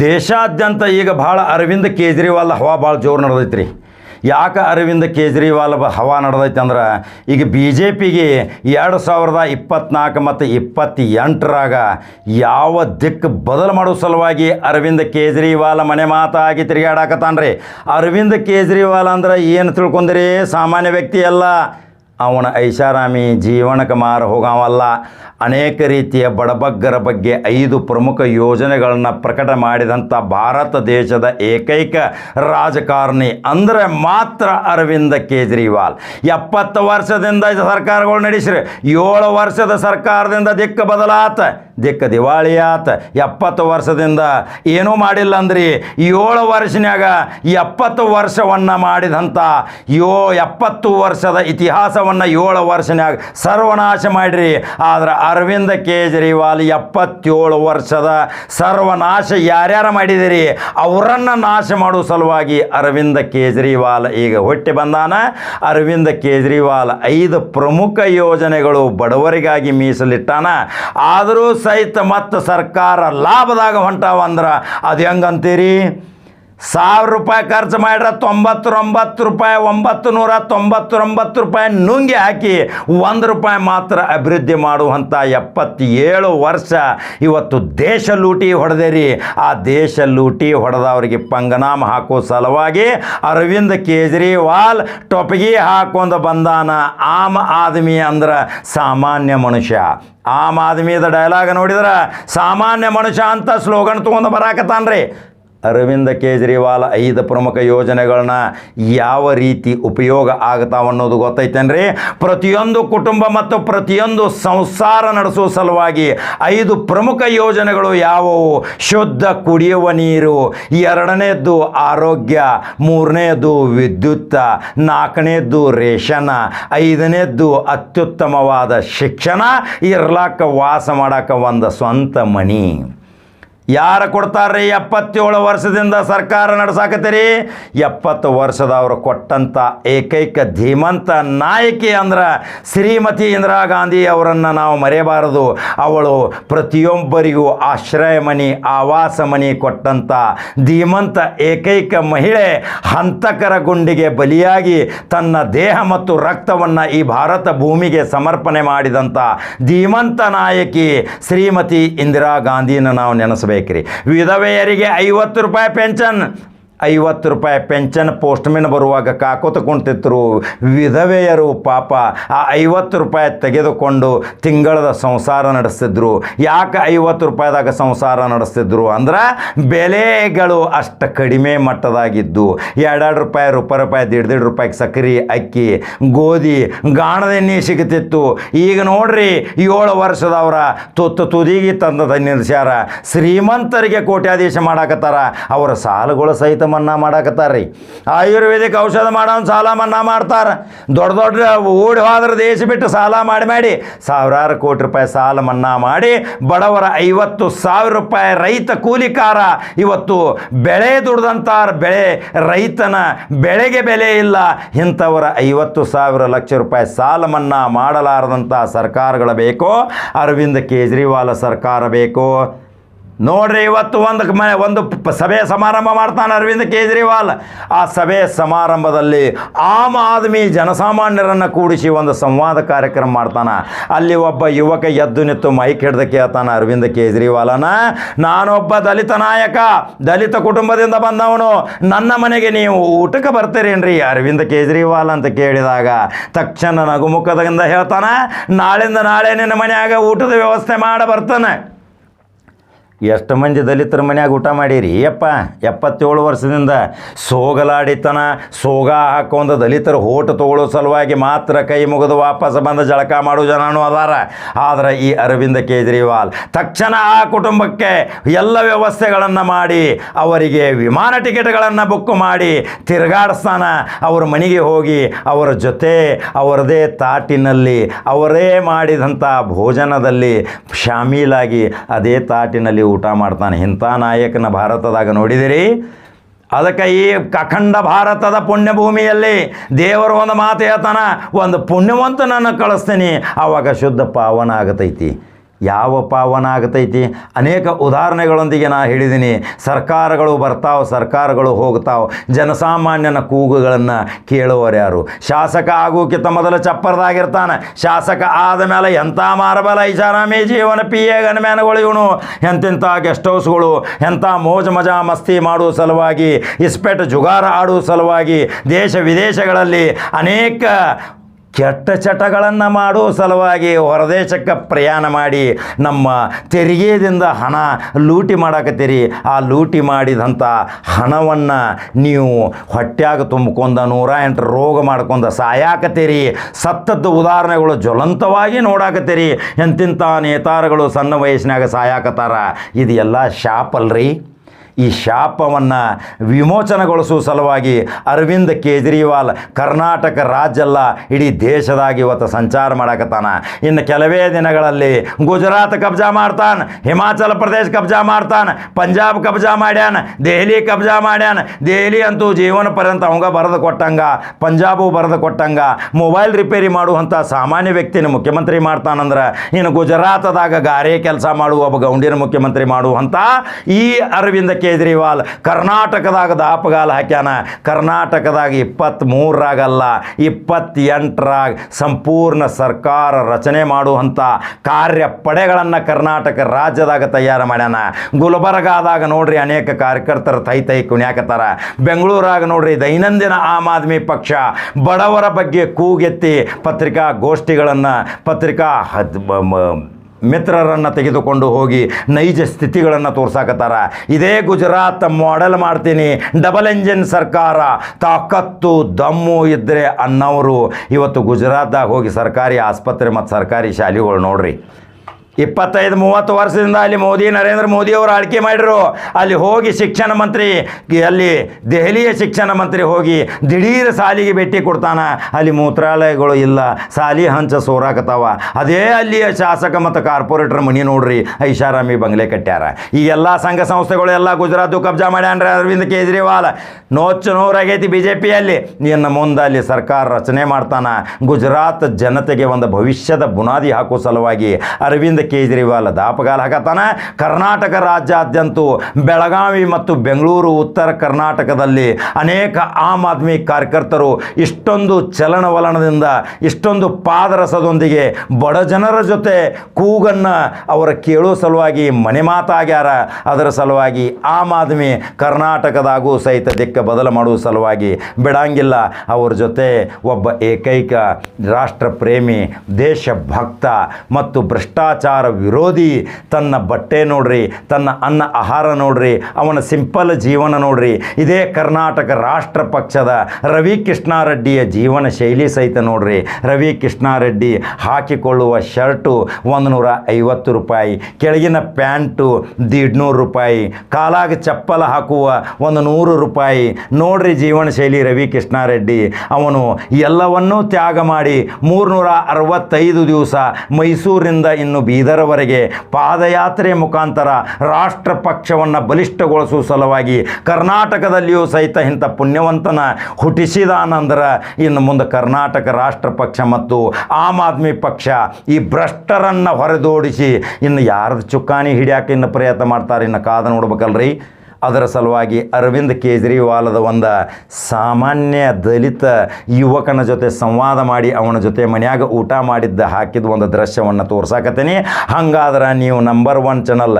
ದೇಶಾದ್ಯಂತ ಈಗ ಭಾಳ ಅರವಿಂದ್ ಕೇಜ್ರಿವಾಲ್ ಹವಾ ಭಾಳ ಜೋರು ನಡೆದೈತೆ ರೀ ಯಾಕೆ ಅರವಿಂದ್ ಕೇಜ್ರಿವಾಲ್ ಹವಾ ನಡೆದೈತೆ ಅಂದ್ರೆ, ಈಗ ಬಿ ಜೆ ಪಿಗೆ ಎರಡು ಸಾವಿರದ ಇಪ್ಪತ್ನಾಲ್ಕು ಮತ್ತು ಇಪ್ಪತ್ತೆಂಟರಾಗ ಯಾವ ದಿಕ್ಕು ಬದಲು ಮಾಡೋ ಸಲುವಾಗಿ ಅರವಿಂದ್ ಕೇಜ್ರಿವಾಲ್ ಮನೆ ಮಾತಾಗಿ ತಿರುಗಾಡಕತ್ತಾನ್ರಿ ಅರವಿಂದ್ ಕೇಜ್ರಿವಾಲ್ ಅಂದ್ರೆ ಏನು ತಿಳ್ಕೊಂಡ್ರಿ, ಸಾಮಾನ್ಯ ವ್ಯಕ್ತಿ ಅಲ್ಲ. ಅವನ ಐಷಾರಾಮಿ ಜೀವನ ಮಾರು ಹೋಗಾವಲ್ಲ. ಅನೇಕ ರೀತಿಯ ಬಡಬಗ್ಗರ ಬಗ್ಗೆ ಐದು ಪ್ರಮುಖ ಯೋಜನೆಗಳನ್ನು ಪ್ರಕಟ ಮಾಡಿದಂಥ ಭಾರತ ದೇಶದ ಏಕೈಕ ರಾಜಕಾರಣಿ ಅಂದರೆ ಮಾತ್ರ ಅರವಿಂದ ಕೇಜ್ರಿವಾಲ್. ಎಪ್ಪತ್ತು ವರ್ಷದಿಂದ ಸರ್ಕಾರಗಳು ನಡೆಸ್ರಿ, ಏಳು ವರ್ಷದ ಸರ್ಕಾರದಿಂದ ದಿಕ್ಕು ಬದಲಾತ. ದಿಕ್ಕ ದಿವಾಳಿ ಆತ. ಎಪ್ಪತ್ತು ವರ್ಷದಿಂದ ಏನೂ ಮಾಡಿಲ್ಲ ಅಂದ್ರಿ ಏಳು ವರ್ಷನ್ಯಾಗ ಎಪ್ಪತ್ತು ವರ್ಷವನ್ನು ಮಾಡಿದಂಥ ಯೋ ಎಪ್ಪತ್ತು ವರ್ಷದ ಇತಿಹಾಸವನ್ನು ಏಳು ವರ್ಷನ್ಯಾಗ ಸರ್ವನಾಶ ಮಾಡಿರಿ. ಆದ್ರೆ ಅರವಿಂದ ಕೇಜ್ರಿವಾಲ್ ಎಪ್ಪತ್ತೇಳು ವರ್ಷದ ಸರ್ವನಾಶ ಯಾರ್ಯಾರು ಮಾಡಿದಿರಿ? ಅವರನ್ನು ನಾಶ ಮಾಡೋ ಸಲುವಾಗಿ ಅರವಿಂದ ಕೇಜ್ರಿವಾಲ್ ಈಗ ಹೊಟ್ಟೆ ಬಂದಾನ. ಅರವಿಂದ ಕೇಜ್ರಿವಾಲ್ ಐದು ಪ್ರಮುಖ ಯೋಜನೆಗಳು ಬಡವರಿಗಾಗಿ ಮೀಸಲಿಟ್ಟಾನ. ಆದರೂ ಸಹಿತ ಮತ್ತು ಸರ್ಕಾರ ಲಾಭದಾಗ ಹೊಂಟಾವ ಅಂದ್ರೆ ಅದು ಹೆಂಗಂತೀರಿ ಸಾವಿರ ರೂಪಾಯಿ ಖರ್ಚು ಮಾಡ್ರ ತೊಂಬತ್ತೊಂಬತ್ತು ರೂಪಾಯಿ ಒಂಬತ್ತು ನೂರ ತೊಂಬತ್ತೊಂಬತ್ತು ರೂಪಾಯಿ ನುಂಗಿ ಹಾಕಿ ಒಂದು ರೂಪಾಯಿ ಮಾತ್ರ ಅಭಿವೃದ್ಧಿ ಮಾಡುವಂಥ ಎಪ್ಪತ್ತೇಳು ವರ್ಷ ಇವತ್ತು ದೇಶ ಲೂಟಿ ಹೊಡೆದೇರಿ. ಆ ದೇಶ ಲೂಟಿ ಹೊಡೆದವರಿಗೆ ಪಂಗನಾಮ ಹಾಕೋ ಸಲುವಾಗಿ ಅರವಿಂದ್ ಕೇಜ್ರಿವಾಲ್ ಟೊಪಗಿ ಹಾಕೊಂಡು ಬಂದಾನ. ಆಮ್ ಆದ್ಮಿ ಅಂದ್ರೆ ಸಾಮಾನ್ಯ ಮನುಷ್ಯ. ಆಮ್ ಆದ್ಮಿದ ಡೈಲಾಗ್ ನೋಡಿದ್ರೆ ಸಾಮಾನ್ಯ ಮನುಷ್ಯ ಅಂತ ಸ್ಲೋಗನ್ ತೊಗೊಂಡು ಬರಾಕತ್ತಾನ್ರಿ. ಅರವಿಂದ ಕೇಜ್ರಿವಾಲ್ ಐದು ಪ್ರಮುಖ ಯೋಜನೆಗಳನ್ನ ಯಾವ ರೀತಿ ಉಪಯೋಗ ಆಗ್ತಾವ ಅನ್ನೋದು ಗೊತ್ತೈತೇನ್ರಿ? ಪ್ರತಿಯೊಂದು ಕುಟುಂಬ ಮತ್ತು ಪ್ರತಿಯೊಂದು ಸಂಸಾರ ನಡೆಸುವ ಸಲುವಾಗಿ ಐದು ಪ್ರಮುಖ ಯೋಜನೆಗಳು ಯಾವುವು? ಶುದ್ಧ ಕುಡಿಯುವ ನೀರು, ಎರಡನೇದ್ದು ಆರೋಗ್ಯ ಮೂರನೇದು ವಿದ್ಯುತ್, ನಾಲ್ಕನೇದ್ದು ರೇಷನ್, ಐದನೇದ್ದು ಅತ್ಯುತ್ತಮವಾದ ಶಿಕ್ಷಣ, ಇರ್ಲಾಕ ವಾಸ ಮಾಡಾಕ ಒಂದು ಸ್ವಂತ ಮನಿ. ಯಾರು ಕೊಡ್ತಾರ್ರಿ ಎಪ್ಪತ್ತೇಳು ವರ್ಷದಿಂದ ಸರ್ಕಾರ ನಡ್ಸಾಕತ್ತೀರಿ? ಎಪ್ಪತ್ತು ವರ್ಷದವರು ಕೊಟ್ಟಂಥ ಏಕೈಕ ಧೀಮಂತ ನಾಯಕಿ ಅಂದ್ರೆ ಶ್ರೀಮತಿ ಇಂದಿರಾ ಗಾಂಧಿ ಅವರನ್ನು ನಾವು ಮರೆಯಬಾರದು. ಅವಳು ಪ್ರತಿಯೊಬ್ಬರಿಗೂ ಆಶ್ರಯ ಮನಿ, ಆವಾಸ ಮನಿ ಕೊಟ್ಟಂಥ ಧೀಮಂತ ಏಕೈಕ ಮಹಿಳೆ ಹಂತಕರ ಗುಂಡಿಗೆ ಬಲಿಯಾಗಿ ತನ್ನ ದೇಹ ಮತ್ತು ರಕ್ತವನ್ನು ಈ ಭಾರತ ಭೂಮಿಗೆ ಸಮರ್ಪಣೆ ಮಾಡಿದಂಥ ಧೀಮಂತ ನಾಯಕಿ ಶ್ರೀಮತಿ ಇಂದಿರಾ ಗಾಂಧಿನ ನಾವು ನೆನೆಸಬೇಕ್ರಿ ವಿಧವೆಯರಿಗೆ ಐವತ್ತು ರೂಪಾಯಿ ಪೆನ್ಷನ್ ಐವತ್ತು ರೂಪಾಯಿ ಪೆನ್ಷನ್ ಪೋಸ್ಟ್ಮೆನ್ ಬರುವಾಗ ಕಾಕೋತ ಕುಂತಿದ್ರು ವಿಧವೆಯರು ಪಾಪ ಆ ಐವತ್ತು ರೂಪಾಯಿ ತೆಗೆದುಕೊಂಡು ತಿಂಗಳದ ಸಂಸಾರ ನಡೆಸ್ತಿದ್ರು ಯಾಕೆ ಐವತ್ತು ರೂಪಾಯಿದಾಗ ಸಂಸಾರ ನಡೆಸ್ತಿದ್ರು ಅಂದ್ರೆ ಬೆಲೆಗಳು ಅಷ್ಟು ಕಡಿಮೆ ಮಟ್ಟದಾಗಿದ್ದು. ಎರಡೆರಡು ರೂಪಾಯಿ ರೂಪಾಯಿ ರೂಪಾಯಿ, ದಿಡ್ ದಿಡ್ ರೂಪಾಯಿಗೆ ಸಕ್ಕರೆ ಅಕ್ಕಿ, ಗೋಧಿ ಗಾಣದೆಣ್ಣೆ ಸಿಗುತ್ತಿತ್ತು ಈಗ ನೋಡ್ರಿ ಏಳು ವರ್ಷದವರ ತುತ್ತು ತುದಿಗೆ ತಂದದ ನಿಲ್ಸ್ಯಾರ ಶ್ರೀಮಂತರಿಗೆ ಕೋಟ್ಯಾಧೀಶ ಮಾಡಾಕತ್ತಾರ. ಅವರ ಸಾಲಗಳು ಸಹಿತ ಮನ್ನಾ ಮಾಡಾಕತ್ತಾರ ರೀ ಆಯುರ್ವೇದಿಕ್ ಔಷಧ ಮಾಡೋನ್ ಸಾಲ ಮನ್ನಾ ಮಾಡ್ತಾರೆ. ದೊಡ್ಡ ದೊಡ್ಡ ಓಡಿ ಹೋದ್ರೆ ದೇಶ ಬಿಟ್ಟು ಸಾಲ ಮಾಡಿ ಮಾಡಿ ಸಾವಿರಾರು ಕೋಟಿ ರೂಪಾಯಿ ಸಾಲ ಮನ್ನಾ ಮಾಡಿ ಬಡವರ ಐವತ್ತು ಸಾವಿರ ರೂಪಾಯಿ ರೈತ ಕೂಲಿಕಾರ ಇವತ್ತು ಬೆಳೆ ದುಡ್ದಂಥ ಬೆಳೆ ರೈತನ ಬೆಳೆಗೆ ಬೆಲೆ ಇಲ್ಲ. ಇಂಥವರ ಐವತ್ತು ಸಾವಿರ ಲಕ್ಷ ರೂಪಾಯಿ ಸಾಲ ಮನ್ನಾ ಮಾಡಲಾರದಂಥ ಸರ್ಕಾರಗಳು ಬೇಕೋ? ಅರವಿಂದ್ ಕೇಜ್ರಿವಾಲ್ ಸರ್ಕಾರ ಬೇಕೋ? ನೋಡ್ರಿ ಇವತ್ತು ಒಂದು ಮ, ಒಂದು ಸಭೆ ಸಮಾರಂಭ ಮಾಡ್ತಾನೆ ಅರವಿಂದ್ ಕೇಜ್ರಿವಾಲ್. ಆ ಸಭೆ ಸಮಾರಂಭದಲ್ಲಿ ಆಮ್ ಆದ್ಮಿ ಜನಸಾಮಾನ್ಯರನ್ನು ಕೂಡಿಸಿ ಒಂದು ಸಂವಾದ ಕಾರ್ಯಕ್ರಮ ಮಾಡ್ತಾನೆ. ಅಲ್ಲಿ ಒಬ್ಬ ಯುವಕ ಎದ್ದು ನಿಂತು ಮೈಕ್ ಹಿಡ್ದು ಕೇಳ್ತಾನೆ ಅರವಿಂದ್ ಕೇಜ್ರಿವಾಲನ. ನಾನೊಬ್ಬ ದಲಿತ ನಾಯಕ, ದಲಿತ ಕುಟುಂಬದಿಂದ ಬಂದವನು. ನನ್ನ ಮನೆಗೆ ನೀವು ಊಟಕ್ಕೆ ಬರ್ತೀರೇನ್ರಿ? ಅರವಿಂದ್ ಕೇಜ್ರಿವಾಲ್ ಅಂತ ಕೇಳಿದಾಗ ತಕ್ಷಣ ನಗುಮುಖದಿಂದ ಹೇಳ್ತಾನೆ, ನಾಳಿಂದ ನಾಳೆ ನಿನ್ನ ಮನೆಯಾಗ ಊಟದ ವ್ಯವಸ್ಥೆ ಮಾಡಿ ಬರ್ತಾನೆ. ಎಷ್ಟು ಮಂದಿ ದಲಿತರ ಮನ್ಯಾಗ ಊಟ ಮಾಡೀರಿ? ಯಪ್ಪ, ಎಪ್ಪತ್ತೇಳು ವರ್ಷದಿಂದ ಸೋಗಲಾಡಿತನ, ಸೋಗ ಹಾಕೊಂಡು ದಲಿತರ ಹೋಟ ತಗೊಳ್ಳೋ ಸಲುವಾಗಿ ಮಾತ್ರ ಕೈ ಮುಗಿದು ವಾಪಸ್ ಬಂದು ಜಳಕ ಮಾಡೋ ಜನನೂ ಅದಾರ. ಆದರೆ ಈ ಅರವಿಂದ ಕೇಜ್ರಿವಾಲ್ ತಕ್ಷಣ ಆ ಕುಟುಂಬಕ್ಕೆ ಎಲ್ಲ ವ್ಯವಸ್ಥೆಗಳನ್ನು ಮಾಡಿ, ಅವರಿಗೆ ವಿಮಾನ ಟಿಕೆಟ್ಗಳನ್ನು ಬುಕ್ ಮಾಡಿ ತಿರುಗಾಡಿಸ್ತಾನ ಅವ್ರ ಮನೆಗೆ ಹೋಗಿ, ಅವರ ಜೊತೆ, ಅವರದೇ ತಾಟಿನಲ್ಲಿ, ಅವರೇ ಮಾಡಿದಂಥ ಭೋಜನದಲ್ಲಿ ಶಾಮೀಲಾಗಿ ಅದೇ ತಾಟಿನಲ್ಲಿ ಊಟ ಮಾಡ್ತಾನೆ. ಇಂಥ ನಾಯಕನ ಭಾರತದಾಗ ನೋಡಿದಿರಿ? ಅದಕ್ಕೆ ಈ ಅಖಂಡ ಭಾರತದ ಪುಣ್ಯಭೂಮಿಯಲ್ಲಿ ದೇವರು ಒಂದು ಮಾತು ಹೇಳ್ತಾನ, ಒಂದು ಪುಣ್ಯವಂತನನ್ನು ಕಳಿಸ್ತೀನಿ ಆವಾಗ ಶುದ್ಧ ಪಾವನ ಆಗತೈತಿ. ಯಾವ ಪಾವನ ಆಗತೈತಿ? ಅನೇಕ ಉದಾಹರಣೆಗಳೊಂದಿಗೆ ನಾ ಹೇಳಿದ್ದೀನಿ ಸರ್ಕಾರಗಳು ಬರ್ತಾವೆ, ಸರ್ಕಾರಗಳು ಹೋಗ್ತಾವೆ. ಜನಸಾಮಾನ್ಯನ ಕೂಗುಗಳನ್ನು ಕೇಳುವರು ಯಾರು? ಶಾಸಕ ಆಗೋಕ್ಕಿಂತ ಮೊದಲು ಚಪ್ಪರ್ದಾಗಿರ್ತಾನೆ. ಶಾಸಕ ಆದ ಮೇಲೆ ಎಂಥ ಮಾರಬಲ? ಐಷಾರಾಮಿ ಜೀವನ ಪಿ ಎ ಗನ್ಮ್ಯಾನ್ಗಳು ಇವನು. ಎಂತೆಂಥ ಗೆಸ್ಟ್ ಹೌಸ್ಗಳು ಎಂಥ ಮೋಜು ಮಜಾ ಮಸ್ತಿ ಮಾಡುವ ಸಲುವಾಗಿ, ಇಸ್ಪೆಟ್ ಜುಗಾರ ಆಡುವ ಸಲುವಾಗಿ ದೇಶ ವಿದೇಶಗಳಲ್ಲಿ ಅನೇಕ ಕೆಟ್ಟ ಚಟಗಳನ್ನು ಮಾಡೋ ಸಲುವಾಗಿ ಹೊರದೇಶಕ್ಕೆ ಪ್ರಯಾಣ ಮಾಡಿ ನಮ್ಮ ತೆರಿಗೆದಿಂದ ಹಣ ಲೂಟಿ ಮಾಡಾಕತ್ತೀರಿ. ಆ ಲೂಟಿ ಮಾಡಿದಂಥ ಹಣವನ್ನು ನೀವು ಹೊಟ್ಯಾಗ ತುಂಬಿಕೊಂಡ ನೂರ ಎಂಟು ರೋಗ ಮಾಡ್ಕೊಂಡ ಸಾಯಾಕತ್ತೀರಿ. ಸತ್ತದ್ದು ಉದಾಹರಣೆಗಳು ಜ್ವಲಂತವಾಗಿ ನೋಡಾಕತ್ತೀರಿ. ಎಂತಿಂಥ ನೇತಾರಗಳು ಸಣ್ಣ ವಯಸ್ಸಿನಾಗ ಸಾಯಾಕತ್ತಾರ. ಇದು ಎಲ್ಲ ಶಾಪಲ್ರಿ. ಈ ಶಾಪವನ್ನು ವಿಮೋಚನೆಗೊಳಿಸುವ ಸಲುವಾಗಿ ಅರವಿಂದ್ ಕೇಜ್ರಿವಾಲ್ ಕರ್ನಾಟಕ ರಾಜ್ಯ ಅಲ್ಲ ಇಡೀ ದೇಶದಾಗ ಇವತ್ತು ಸಂಚಾರ ಮಾಡಕತ್ತಾನ. ಇನ್ನು ಕೆಲವೇ ದಿನಗಳಲ್ಲಿ ಗುಜರಾತ್ ಕಬ್ಜಾ ಮಾಡ್ತಾನೆ, ಹಿಮಾಚಲ ಪ್ರದೇಶ ಕಬ್ಜಾ ಮಾಡ್ತಾನೆ, ಪಂಜಾಬ್ ಕಬ್ಜಾ ಮಾಡ್ಯಾನ, ದೆಹಲಿ ಕಬ್ಜಾ ಮಾಡ್ಯಾನ. ದೆಹಲಿ ಅಂತೂ ಜೀವನ ಪರ್ಯಂತ ಅವಂಗ ಬರೆದು ಕೊಟ್ಟಂಗ, ಪಂಜಾಬು ಬರೆದು ಕೊಟ್ಟಂಗ, ಮೊಬೈಲ್ ರಿಪೇರಿ ಮಾಡುವಂಥ ಸಾಮಾನ್ಯ ವ್ಯಕ್ತಿನ ಮುಖ್ಯಮಂತ್ರಿ ಮಾಡ್ತಾನಂದ್ರೆ ಇನ್ನು ಗುಜರಾತದಾಗ ಗಾರೆ ಕೆಲಸ ಮಾಡುವ ಒಬ್ಬ ಗೌಂಡಿನ ಮುಖ್ಯಮಂತ್ರಿ ಮಾಡುವಂಥ ಈ ಅರವಿಂದ ಕೇಜ್ರಿವಾಲ್, ಕರ್ನಾಟಕದಾಗ ದಾಪಗಾಲ ಹಾಕ್ಯಾನ. ಕರ್ನಾಟಕದಾಗ ಇಪ್ಪತ್ತ್ಮೂರರಾಗಲ್ಲ ಇಪ್ಪತ್ತೆಂಟರಾಗ ಸಂಪೂರ್ಣ ಸರ್ಕಾರ ರಚನೆ ಮಾಡುವಂಥ ಕಾರ್ಯಪಡೆಗಳನ್ನು ಕರ್ನಾಟಕ ರಾಜ್ಯದಾಗ ತಯಾರು ಮಾಡ್ಯಾನ. ಗುಲ್ಬರ್ಗಾದಾಗ ನೋಡ್ರಿ ಅನೇಕ ಕಾರ್ಯಕರ್ತರು ತೈ ತೈ ಕುಣ್ಯಾಕತ್ತಾರ. ಬೆಂಗಳೂರಾಗ ನೋಡ್ರಿ ದೈನಂದಿನ ಆಮ್ ಆದ್ಮಿ ಪಕ್ಷ ಬಡವರ ಬಗ್ಗೆ ಕೂಗೆತ್ತಿ ಪತ್ರಿಕಾ ಗೋಷ್ಠಿಗಳನ್ನು ಪತ್ರಿಕಾ ಮಿತ್ರರನ್ನು ತೆಗೆದುಕೊಂಡು ಹೋಗಿ ನೈಜ ಸ್ಥಿತಿಗಳನ್ನು ತೋರ್ಸಾಕತ್ತಾರ. ಇದೇ ಗುಜರಾತ್ ಮಾಡೆಲ್ ಮಾಡ್ತೀನಿ. ಡಬಲ್ ಎಂಜಿನ್ ಸರ್ಕಾರ. ತಾಕತ್ತು, ದಮ್ಮು ಇದ್ದರೆ ಅನ್ನೋರು. ಇವತ್ತು ಗುಜರಾತ್ದಾಗ ಹೋಗಿ ಸರ್ಕಾರಿ ಆಸ್ಪತ್ರೆ ಮತ್ತು ಸರ್ಕಾರಿ ಶಾಲೆಗಳು ನೋಡ್ರಿ. ಇಪ್ಪತ್ತೈದು, ಮೂವತ್ತು ವರ್ಷದಿಂದ ಅಲ್ಲಿ ಮೋದಿ, ನರೇಂದ್ರ ಮೋದಿ ಅವರು ಆಳ್ಕೆ ಮಾಡಿರು ಅಲ್ಲಿ ಹೋಗಿ ಶಿಕ್ಷಣ ಮಂತ್ರಿ, ಅಲ್ಲಿ ದೆಹಲಿಯ ಶಿಕ್ಷಣ ಮಂತ್ರಿ ಹೋಗಿ ದಿಢೀರ್ ಸಾಲಿಗೆ ಭೇಟಿ ಕೊಡ್ತಾನ. ಅಲ್ಲಿ ಮೂತ್ರಾಲಯಗಳು ಇಲ್ಲ. ಸಾಲಿ ಹಂಚ ಸೋರಾಕತ್ತಾವ. ಅದೇ ಅಲ್ಲಿಯ ಶಾಸಕ ಮತ್ತು ಕಾರ್ಪೊರೇಟರ್ ಮನಿ ನೋಡ್ರಿ. ಐಷಾರಾಮಿ ಬಂಗ್ಲೆ ಕಟ್ಟ್ಯಾರ ಈ ಎಲ್ಲ ಸಂಘ ಸಂಸ್ಥೆಗಳು ಎಲ್ಲ ಗುಜರಾತ್ ಕಬ್ಜಾ ಮಾಡ್ಯಾನ್ರಿ. ಅರವಿಂದ್ ಕೇಜ್ರಿವಾಲ್. ನೋಚು ನೂರಾಗೈತಿ ಬಿ ಜೆ ಪಿಯಲ್ಲಿ ಇನ್ನು ಮುಂದೆ ಅಲ್ಲಿ ಸರ್ಕಾರ ರಚನೆ ಮಾಡ್ತಾನ. ಗುಜರಾತ್ ಜನತೆಗೆ ಒಂದು ಭವಿಷ್ಯದ ಬುನಾದಿ ಹಾಕೋ ಸಲುವಾಗಿ ಅರವಿಂದ್ ಕೇಜ್ರಿವಾಲ್ ದಾಪಗಾಲ ಹಾಕತಾನೆ ಕರ್ನಾಟಕ ರಾಜ್ಯಾದ್ಯಂತ ಬೆಳಗಾವಿ ಮತ್ತು ಬೆಂಗಳೂರು ಉತ್ತರ ಕರ್ನಾಟಕದಲ್ಲಿ ಅನೇಕ ಆಮ್ ಆದ್ಮಿ ಕಾರ್ಯಕರ್ತರು ಇಷ್ಟೊಂದು ಚಲನವಲನದಿಂದ, ಇಷ್ಟೊಂದು ಪಾದರಸದೊಂದಿಗೆ ಬಡ ಜನರ ಜೊತೆ ಕೂಗನ್ನು ಅವರ ಕೇಳೋ ಸಲುವಾಗಿ ಮನೆ ಮಾತಾಗ್ಯಾರ ಅದರ ಸಲುವಾಗಿ ಆಮ್ ಆದ್ಮಿ ಕರ್ನಾಟಕದಾಗೂ ಸಹಿತ ದಿಕ್ಕ ಬದಲು ಮಾಡುವ ಸಲುವಾಗಿ ಬಿಡಂಗಿಲ್ಲ. ಅವರ ಜೊತೆ ಒಬ್ಬ ಏಕೈಕ ರಾಷ್ಟ್ರ ಪ್ರೇಮಿ ದೇಶಭಕ್ತ ಮತ್ತು ಭ್ರಷ್ಟಾಚಾರ ವಿರೋಧಿ, ತನ್ನ ಬಟ್ಟೆ ನೋಡ್ರಿ, ತನ್ನ ಅನ್ನ ಆಹಾರ ನೋಡ್ರಿ, ಅವನ ಸಿಂಪಲ್ ಜೀವನ ನೋಡ್ರಿ. ಇದೇ ಕರ್ನಾಟಕ ರಾಷ್ಟ್ರ ಪಕ್ಷದ ರವಿ ಕೃಷ್ಣಾರೆಡ್ಡಿಯ ಜೀವನ ಶೈಲಿ ಸಹಿತ ನೋಡ್ರಿ. ರವಿ ಕೃಷ್ಣಾರೆಡ್ಡಿ ಹಾಕಿಕೊಳ್ಳುವ ಶರ್ಟು ಒಂದು ಐವತ್ತು ರೂಪಾಯಿ, ಕೆಳಗಿನ ಪ್ಯಾಂಟು ದೀಡ್ನೂರು ರೂಪಾಯಿ, ಕಾಲಾಗ ಚಪ್ಪಲ ಹಾಕುವ ಒಂದು ನೂರು ರೂಪಾಯಿ. ನೋಡ್ರಿ ಜೀವನ ಶೈಲಿ ರವಿ ಕೃಷ್ಣಾರೆಡ್ಡಿ. ಅವನು ಎಲ್ಲವನ್ನೂ ತ್ಯಾಗ ಮಾಡಿ ಮೂರ್ನೂರ ಅರವತ್ತೈದು ದಿವಸ ಮೈಸೂರಿನಿಂದ ಇನ್ನು ಬೀದರ್ವರೆಗೆ ಪಾದಯಾತ್ರೆ ಮುಖಾಂತರ ರಾಷ್ಟ್ರ ಪಕ್ಷವನ್ನು ಬಲಿಷ್ಠಗೊಳಿಸುವ ಸಲುವಾಗಿ ಕರ್ನಾಟಕದಲ್ಲಿಯೂ ಸಹಿತ ಇಂಥ ಪುಣ್ಯವಂತನ ಹುಟ್ಟಿಸಿದಾನಂದ್ರೆ ಇನ್ನು ಮುಂದೆ ಕರ್ನಾಟಕ ರಾಷ್ಟ್ರ ಪಕ್ಷ ಮತ್ತು ಆಮ್ ಆದ್ಮಿ ಪಕ್ಷ ಈ ಭ್ರಷ್ಟರನ್ನು ಹೊರದೋಡಿಸಿ ಇನ್ನು ಯಾರ್ದು ಚುಕ್ಕಾಣಿ ಹಿಡಿಯಾಕೆ ಇನ್ನು ಪ್ರಯತ್ನ ಮಾಡ್ತಾರೆ ಇನ್ನು ಕಾದ ನೋಡ್ಬೇಕಲ್ರಿ? ಅದರ ಸಲುವಾಗಿ ಅರವಿಂದ್ ಕೇಜ್ರಿವಾಲದ ಒಂದು ಸಾಮಾನ್ಯ ದಲಿತ ಯುವಕನ ಜೊತೆ ಸಂವಾದ ಮಾಡಿ ಅವನ ಜೊತೆ ಮನೆಯಾಗ ಊಟ ಮಾಡಿದ್ದ ಹಾಕಿದ ಒಂದು ದೃಶ್ಯವನ್ನು ತೋರ್ಸಾಕತ್ತೀನಿ. ಹಂಗಾದ್ರೆ ನೀವು number one channel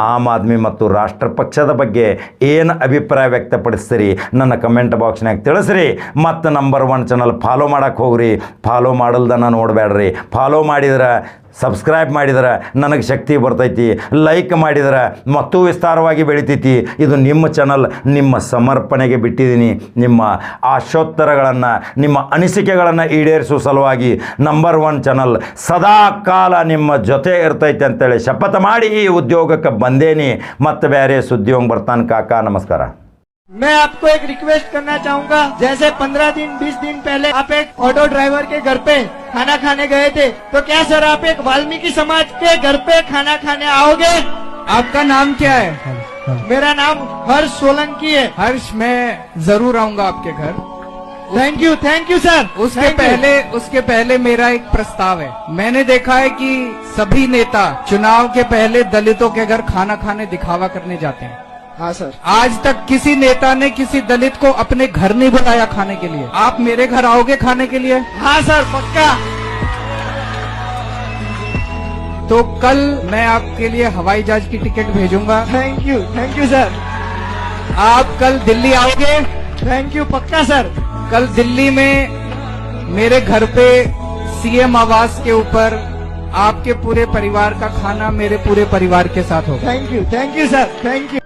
Aam Aadmi ಮತ್ತು ರಾಷ್ಟ್ರ ಪಕ್ಷದ ಬಗ್ಗೆ ಏನು ಅಭಿಪ್ರಾಯ ವ್ಯಕ್ತಪಡಿಸ್ತೀರಿ? ನನ್ನ ಕಮೆಂಟ್ ಬಾಕ್ಸ್ನಾಗ ತಿಳಿಸ್ರಿ. ಮತ್ತು ನಂಬರ್ ಒನ್ ಚಾನಲ್ ಫಾಲೋ ಮಾಡೋಕ್ಕೆ ಹೋಗ್ರಿ. ಫಾಲೋ ಮಾಡಲ್ದನ್ನು ನೋಡಬೇಡ್ರಿ ಫಾಲೋ ಮಾಡಿದ್ರೆ ಸಬ್ಸ್ಕ್ರೈಬ್ ಮಾಡಿದ್ರೆ ನನಗೆ ಶಕ್ತಿ ಬರ್ತೈತಿ ಲೈಕ್ ಮಾಡಿದ್ರೆ ಮತ್ತೂ ವಿಸ್ತಾರವಾಗಿ ಬೆಳಿತೈತಿ. ಇದು ನಿಮ್ಮ ಚಾನಲ್ ನಿಮ್ಮ ಸಮರ್ಪಣೆಗೆ ಬಿಟ್ಟಿದ್ದೀನಿ. ನಿಮ್ಮ ಆಶೋತ್ತರಗಳನ್ನು, ನಿಮ್ಮ ಅನಿಸಿಕೆಗಳನ್ನು ಈಡೇರಿಸುವ ಸಲುವಾಗಿ ನಂಬರ್ ಒನ್ ಚಾನಲ್ ಸದಾ ಕಾಲ ನಿಮ್ಮ ಜೊತೆ ಇರ್ತೈತೆ ಅಂತೇಳಿ ಶಪಥ ಮಾಡಿ ಈ ಉದ್ಯೋಗಕ್ಕೆ ಬಂದೇನಿ. ಮತ್ತು ಬೇರೆ ಸುದ್ಯೋಗ ಬರ್ತಾನೆ ಕಾಕ, ನಮಸ್ಕಾರ. मैं आपको एक रिक्वेस्ट करना चाहूँगा। जैसे पंद्रह दिन बीस दिन पहले आप एक ऑटो ड्राइवर के घर पे खाना खाने गए थे तो क्या सर आप एक वाल्मीकि समाज के घर पे खाना खाने आओगे? आपका नाम क्या है? मेरा नाम हर्ष सोलंकी है। हर्ष मैं ज़रूर आऊँगा आपके घर। Thank you thank you sir उसके Thank you. पहले उसके पहले मेरा एक प्रस्ताव है। मैंने देखा है कि सभी नेता चुनाव के पहले दलितों के घर खाना खाने दिखावा करने जाते हैं। हाँ सर। आज तक किसी नेता ने किसी दलित को अपने घर नहीं बुलाया खाने के लिए। आप मेरे घर आओगे खाने के लिए? हाँ सर पक्का। तो कल मैं आपके लिए हवाई जहाज़ की टिकट भेजूँगा। Thank you thank you sir आप कल दिल्ली आओगे? थैंक यू पक्का सर कल दिल्ली में मेरे घर पे सीएम आवास के ऊपर आपके पूरे परिवार का खाना मेरे पूरे परिवार के साथ होगा। Thank you thank you sir thank you